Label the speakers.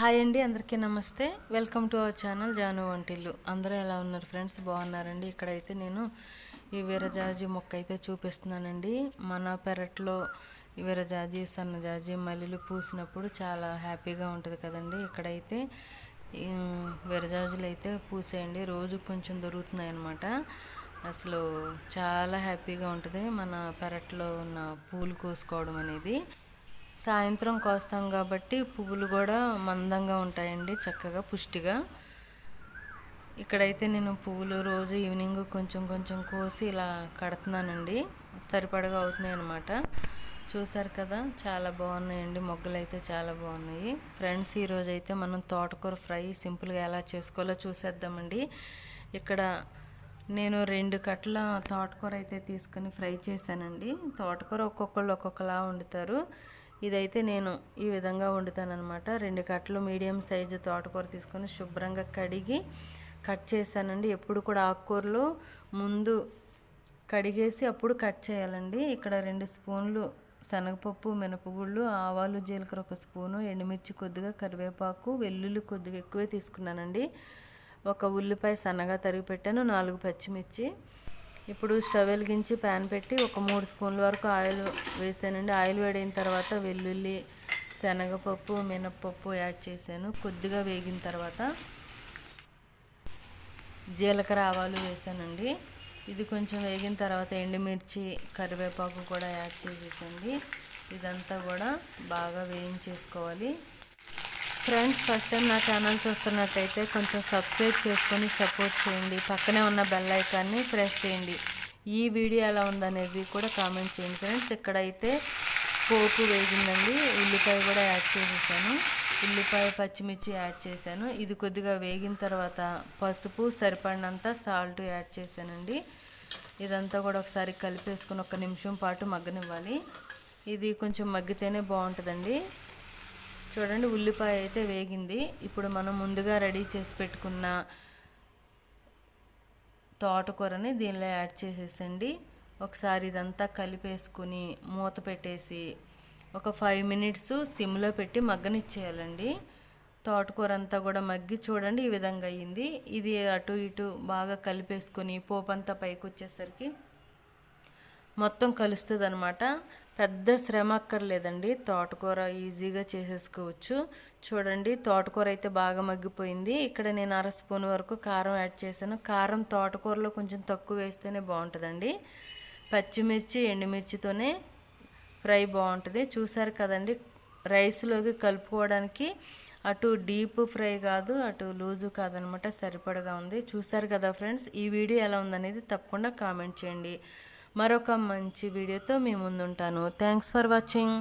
Speaker 1: Hi అండి అందరికీ నమస్తే. Welcome to our channel Janu Vantillu. అందరూ ఎలా ఉన్నారు ఫ్రెండ్స్? బాగున్నారండి? ఇక్కడైతే నేను ఈ వీరజాజి మొక్క అయితే చూపిస్తున్నానండి. మన పెరట్లో ఈ వీరజాజి సన్నజాజి మల్లెలు పూసినప్పుడు చాలా హ్యాపీగా ఉంటుంది కదండి. ఇక్కడైతే వీరజాజులు అయితే పూసేయండి. రోజు కొంచెం దొరుకుతున్నాయి అన్నమాట. అసలు చాలా హ్యాపీగా ఉంటుంది మన పెరట్లో ఉన్న పూలు కోసుకోవడం అనేది. సాయంత్రం కోస్తాం కాబట్టి పువ్వులు కూడా మందంగా ఉంటాయండి చక్కగా పుష్టిగా. ఇక్కడైతే నేను పువ్వులు రోజు ఈవినింగ్ కొంచెం కొంచెం కోసి ఇలా కడుతున్నానండి. సరిపడగా అవుతున్నాయి అనమాట చూసారు కదా చాలా బాగున్నాయండి మొగ్గలు అయితే చాలా బాగున్నాయి. ఫ్రెండ్స్ ఈరోజు అయితే మనం తోటకూర ఫ్రై సింపుల్గా ఎలా చేసుకోవాలో చూసేద్దామండి. ఇక్కడ నేను రెండు కట్ల తోటకూర అయితే తీసుకొని ఫ్రై చేశానండి. తోటకూర ఒక్కొక్కళ్ళు ఒక్కొక్కలా వండుతారు. ఇదైతే నేను ఈ విధంగా వండుతానమాట రెండు కట్టలు మీడియం సైజు తోటకూర తీసుకొని శుభ్రంగా కడిగి కట్ చేశానండి. ఎప్పుడు కూడా ఆకుకూరలు ముందు కడిగేసి అప్పుడు కట్ చేయాలండి. ఇక్కడ రెండు స్పూన్లు శనగపప్పు మినపగుళ్ళు ఆవాలు జీలకర్ర ఒక స్పూను ఎండుమిర్చి కొద్దిగా కరివేపాకు వెల్లుల్లి కొద్దిగా ఎక్కువే తీసుకున్నానండి. ఒక ఉల్లిపాయ సన్నగా తరిగి పెట్టాను నాలుగు పచ్చిమిర్చి. ఇప్పుడు స్టవ్ వెలిగించి ప్యాన్ పెట్టి ఒక మూడు స్పూన్ల వరకు ఆయిల్ వేసానండి. ఆయిల్ వేడైన తర్వాత వెల్లుల్లి శనగపప్పు మినప్పప్పు యాడ్ చేశాను. కొద్దిగా వేగిన తర్వాత జీలకర్ర ఆవాలు వేసానండి. ఇది కొంచెం వేగిన తర్వాత ఎండుమిర్చి కరివేపాకు కూడా యాడ్ చేసేసండి. ఇదంతా కూడా బాగా వేయించేసుకోవాలి. ఫ్రెండ్స్ ఫస్ట్ టైం నా ఛానల్ చూస్తున్నట్టయితే కొంచెం సబ్స్క్రైబ్ చేసుకొని సపోర్ట్ చేయండి. పక్కనే ఉన్న బెల్ ఐకాన్ని ప్రెస్ చేయండి. ఈ వీడియో ఎలా ఉందనేది కూడా కామెంట్ చేయండి ఫ్రెండ్స్. ఇక్కడైతే పోపు వేగిందండి. ఉల్లిపాయ కూడా యాడ్ చేసేసాను. ఉల్లిపాయ పచ్చిమిర్చి యాడ్ చేశాను. ఇది కొద్దిగా వేగిన తర్వాత పసుపు సరిపడినంత సాల్ట్ యాడ్ చేశానండి. ఇదంతా కూడా ఒకసారి కలిపేసుకుని ఒక నిమిషం పాటు మగ్గనివ్వాలి. ఇది కొంచెం మగ్గితేనే బాగుంటుందండి. చూడండి ఉల్లిపాయ అయితే వేగింది. ఇప్పుడు మనం ముందుగా రెడీ చేసి పెట్టుకున్న తోటకూరని దీనిలో యాడ్ చేసేసండి. ఒకసారి ఇదంతా కలిపేసుకుని మూత పెట్టేసి ఒక ఫైవ్ మినిట్స్ సిమ్లో పెట్టి మగ్గనిచ్చేయాలండి. తోటకూర అంతా కూడా మగ్గి చూడండి ఈ విధంగా అయ్యింది. ఇది అటు ఇటు బాగా కలిపేసుకొని పోపంతా పైకి వచ్చేసరికి మొత్తం కలుస్తుంది అనమాట పెద్ద శ్రమ అక్కర్లేదండి తోటకూర ఈజీగా చేసేసుకోవచ్చు. చూడండి తోటకూర అయితే బాగా మగ్గిపోయింది. ఇక్కడ నేను అర స్పూన్ వరకు కారం యాడ్ చేశాను. కారం తోటకూరలో కొంచెం తక్కువ వేస్తేనే బాగుంటుందండి. పచ్చిమిర్చి ఎండుమిర్చితోనే ఫ్రై బాగుంటుంది. చూసారు కదండి రైస్లోకి కలుపుకోవడానికి అటు డీప్ ఫ్రై కాదు అటు లూజు కాదనమాట సరిపడగా ఉంది. చూసారు కదా ఫ్రెండ్స్ ఈ వీడియో ఎలా ఉందనేది తప్పకుండా కామెంట్ చేయండి. మరొక మంచి వీడియోతో మీ ముందుంటాను. Thanks for watching